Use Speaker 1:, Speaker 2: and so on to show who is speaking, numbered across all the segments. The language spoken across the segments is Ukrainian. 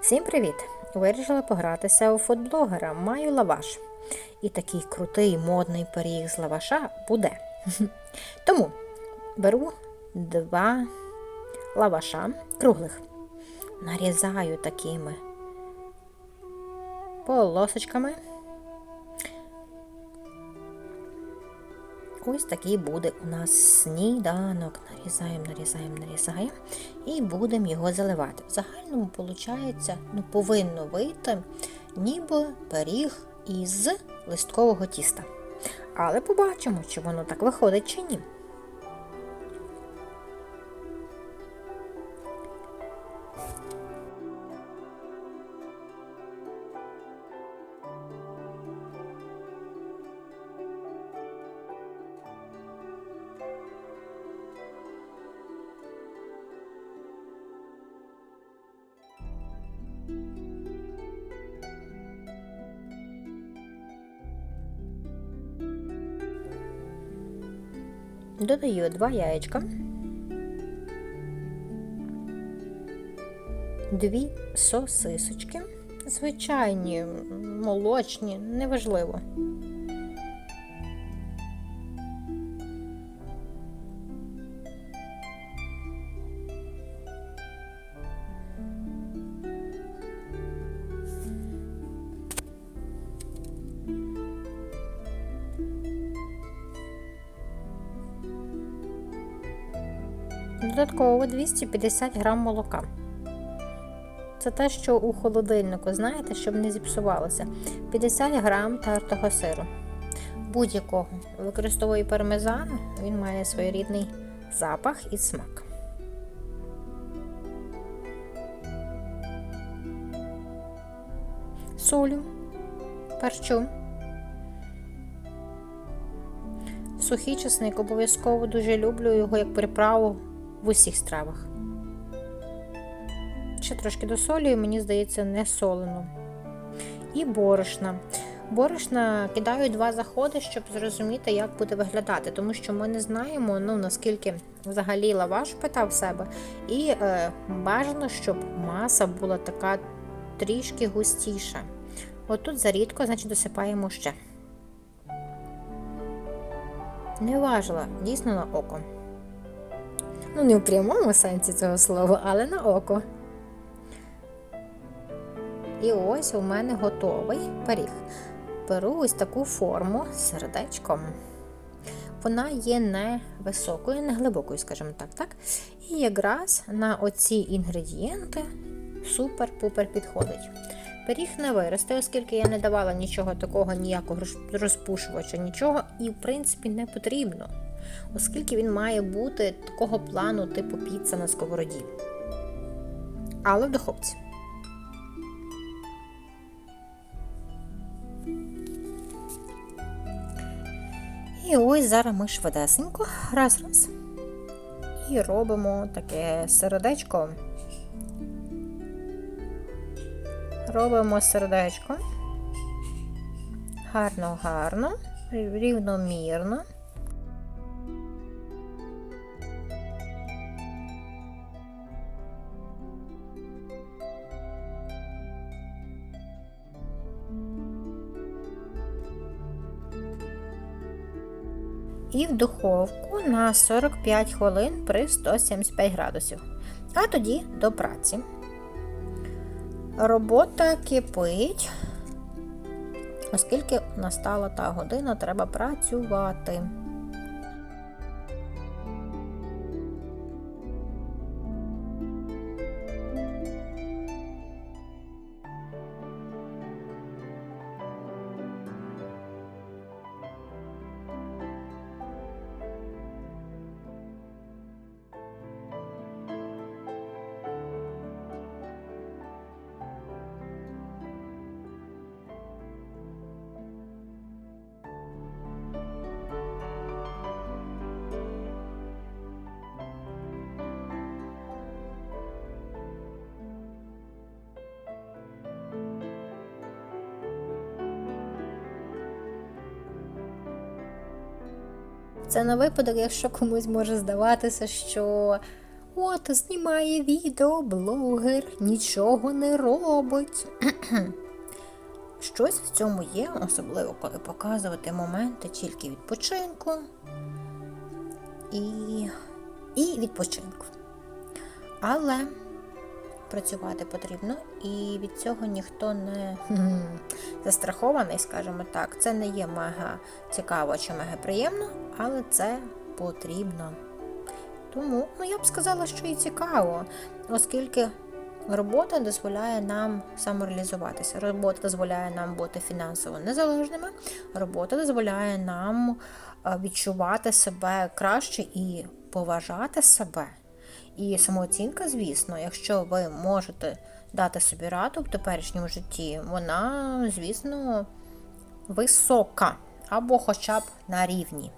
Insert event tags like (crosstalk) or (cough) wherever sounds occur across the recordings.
Speaker 1: Всім привіт! Вирішила погратися у фудблогера. Маю лаваш. І такий крутий модний пиріг з лаваша буде. (laughs) Тому беру два лаваша круглих, нарізаю такими полосочками. Ось такий буде у нас сніданок. Нарізаємо, нарізаємо, нарізаємо і будемо його заливати. В загальному, виходить, ну, повинно вийти ніби пиріг із листкового тіста. Але побачимо, чи воно так виходить, чи ні. Додаю два яєчка, дві сосисочки, звичайні, молочні, неважливо. Додатково 250 грам молока. Це те, що у холодильнику, знаєте, щоб не зіпсувалося. 50 грам тертого сиру. Будь-якого. Використовую пармезан, він має своєрідний запах і смак. Солю, перчу. Сухий чесник обов'язково дуже люблю його як приправу в усіх стравах. Ще трошки досолюю, мені здається, не солено. І борошна. Борошна кидаю два заходи, щоб зрозуміти, як буде виглядати, тому що ми не знаємо, ну наскільки взагалі лаваш питав себе. І е, бажано, щоб маса була така трішки густіша. Отут зарідко, значить, досипаємо ще. Не важила, дійсно на око. Ну, не в прямому сенсі цього слова, але на око. І ось у мене готовий пиріг. Беру ось таку форму сердечком. Вона є не високою, не глибокою, скажімо так. так? І якраз на оці інгредієнти супер-пупер підходить. Пиріг не виросте, оскільки я не давала нічого такого, ніякого розпушувача, нічого, і, в принципі, не потрібно, оскільки він має бути такого плану, типу піца на сковороді. Але в духовці. І ось зараз ми швидесенько, раз-раз. І робимо таке сердечко. Робимо сердечко. Гарно, гарно, рівномірно. І в духовку на 45 хвилин при 175 градусів. А тоді до праці. Робота кипить, оскільки настала та година, треба працювати. Це на випадок, якщо комусь може здаватися, що От знімає відео, блогер, нічого не робить. (clears throat) Щось в цьому є, особливо коли показувати моменти тільки відпочинку і, і відпочинку. Але працювати потрібно, і від цього ніхто не (laughs) застрахований, скажімо так. Це не є мега цікаво чи мега приємно, але це потрібно. Тому ну, я б сказала, що і цікаво, оскільки робота дозволяє нам самореалізуватися. Робота дозволяє нам бути фінансово незалежними, робота дозволяє нам е, відчувати себе краще і поважати себе. І самооцінка, звісно, якщо ви можете дати собі раду в теперішньому житті, вона, звісно, висока або хоча б на рівні.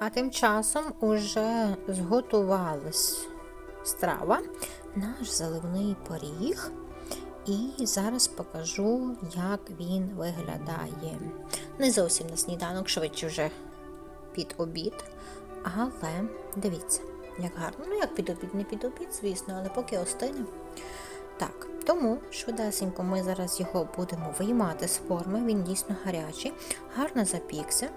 Speaker 1: А тим часом уже зготувалась страва, наш заливний поріг. І зараз покажу, як він виглядає. Не зовсім на сніданок, швидше вже під обід. Але дивіться, як гарно. Ну, як під обід, не під обід, звісно, але поки остине. Так, тому швидесенько ми зараз його будемо виймати з форми. Він дійсно гарячий, гарно запікся.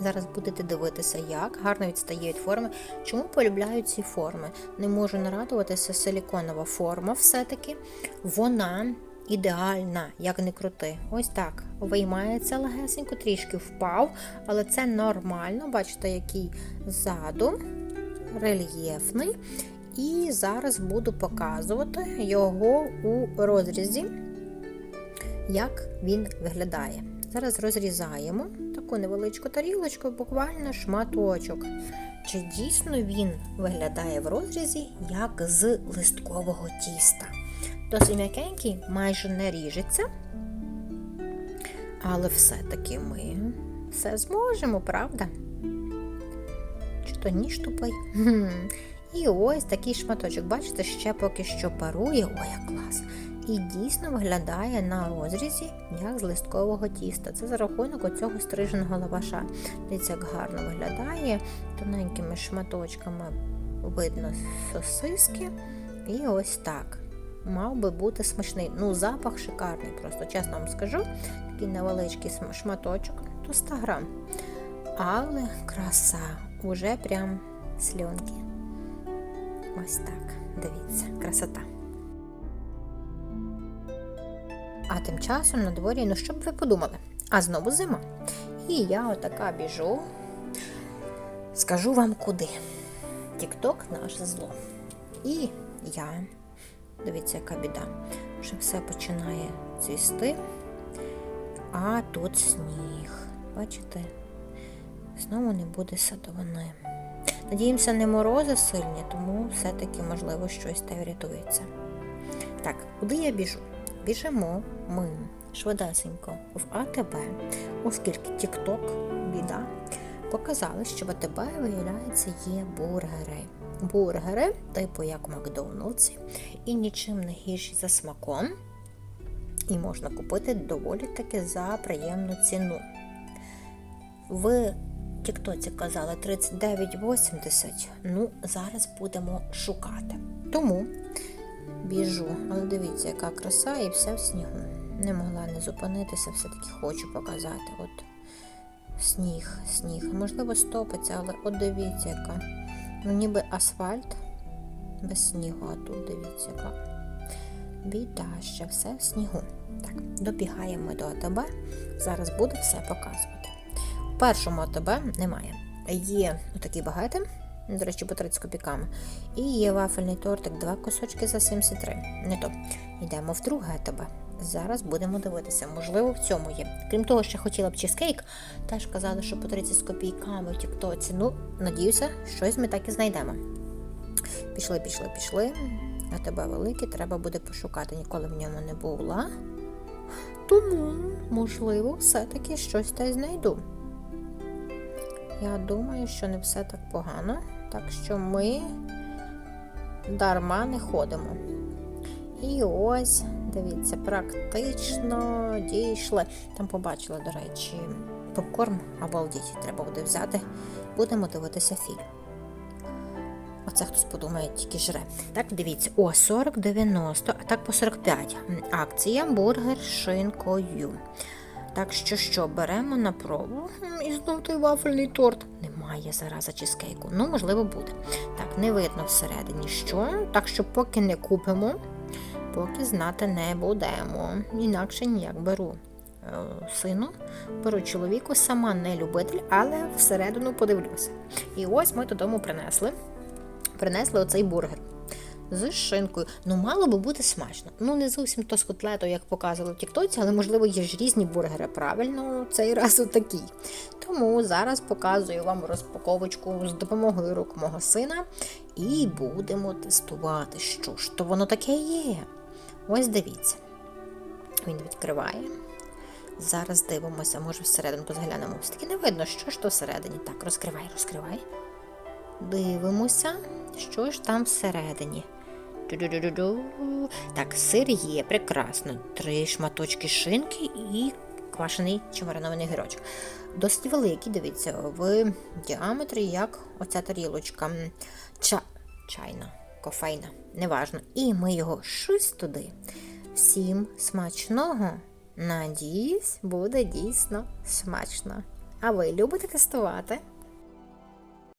Speaker 1: Зараз будете дивитися, як гарно відстає від форми. Чому полюбляю ці форми? Не можу нарадуватися, силіконова форма все-таки. Вона ідеальна, як не крути. Ось так. Виймається легесенько, трішки впав, але це нормально. Бачите, який ззаду рельєфний. І зараз буду показувати його у розрізі, як він виглядає. Зараз розрізаємо таку невеличку тарілочку, буквально шматочок. Чи дійсно він виглядає в розрізі як з листкового тіста? Досить м'якенький, майже не ріжеться. Але все-таки ми все зможемо, правда? Чи то ніж тупий? І ось такий шматочок, бачите, ще поки що парує. Ой, як клас! І дійсно виглядає на розрізі, як з листкового тіста. Це за рахунок оцього стриженого лаваша. Дивіться, як гарно виглядає. Тоненькими шматочками видно сосиски. І ось так. Мав би бути смачний. Ну, запах шикарний, просто чесно вам скажу. Такий невеличкий шматочок, то 100 грам. Але краса, уже прям сльонки. Ось так. Дивіться, красота. А тим часом на дворі, ну що б ви подумали? А знову зима. І я отака біжу. Скажу вам куди. Тікток наше зло. І я, дивіться, яка біда. Вже все починає цвісти. А тут сніг. Бачите? Знову не буде садовини. Надіємося, не морози сильні, тому все-таки, можливо, щось та врятується. Так, куди я біжу? Біжимо ми швидесенько в АТБ, оскільки TikTok, біда, показали, що в АТБ, виявляється, є бургери. Бургери, типу як Макдональдсі, і нічим не гірші за смаком. І можна купити доволі таки за приємну ціну. В Тіктоці казали 39,80. Ну, зараз будемо шукати. Тому біжу. Але дивіться, яка краса і все в снігу. Не могла не зупинитися, все-таки хочу показати. От сніг, сніг. Можливо, стопиться, але от дивіться, яка. Ну, ніби асфальт без снігу, а тут дивіться, яка. Біда, ще все в снігу. Так, добігаємо до АТБ. Зараз буду все показувати. У першому АТБ немає. Є отакі багети до речі, по 30 копійками. І є вафельний тортик, два кусочки за 73. Не то. Йдемо в друге АТБ. Зараз будемо дивитися, можливо, в цьому є. Крім того, ще хотіла б чизкейк. Теж казали, що по 30 з копійками в Тіктоці. Ну, надіюся, щось ми так і знайдемо. Пішли, пішли, пішли. А тебе великий, треба буде пошукати. Ніколи в ньому не була. Тому, можливо, все-таки щось та й знайду. Я думаю, що не все так погано. Так що ми дарма не ходимо. І ось, дивіться, практично дійшли. Там побачила, до речі, попкорн, обалдіть, треба буде взяти. Будемо дивитися фільм. Оце хтось подумає, тільки жре. Так, дивіться, о, 40,90, а так по 45. Акція бургер шинкою. Так що що, беремо на пробу. І знов той вафельний торт. Немає зараза чизкейку. Ну, можливо, буде. Так, не видно всередині що. Так що поки не купимо, поки знати не будемо. Інакше ніяк беру е, сину, беру чоловіку, сама не любитель, але всередину подивлюся. І ось ми додому принесли. Принесли оцей бургер. З шинкою. Ну, мало би бути смачно. Ну, не зовсім то з котлетою, як показували в Тіктоці, але, можливо, є ж різні бургери. Правильно, цей раз отакий. Тому зараз показую вам розпаковочку з допомогою рук мого сина. І будемо тестувати, що ж то воно таке є. Ось дивіться. Він відкриває. Зараз дивимося, може всерединку заглянемо. Ось таки не видно, що ж то всередині. Так, розкривай, розкривай. Дивимося, що ж там всередині. Так, сир є, прекрасно. Три шматочки шинки і квашений чи гірочок. Досить великий, дивіться, в діаметрі, як оця тарілочка. Ча... Чайна, кофейна, неважно. І ми його щось туди. Всім смачного! Надіюсь, буде дійсно смачно. А ви любите тестувати?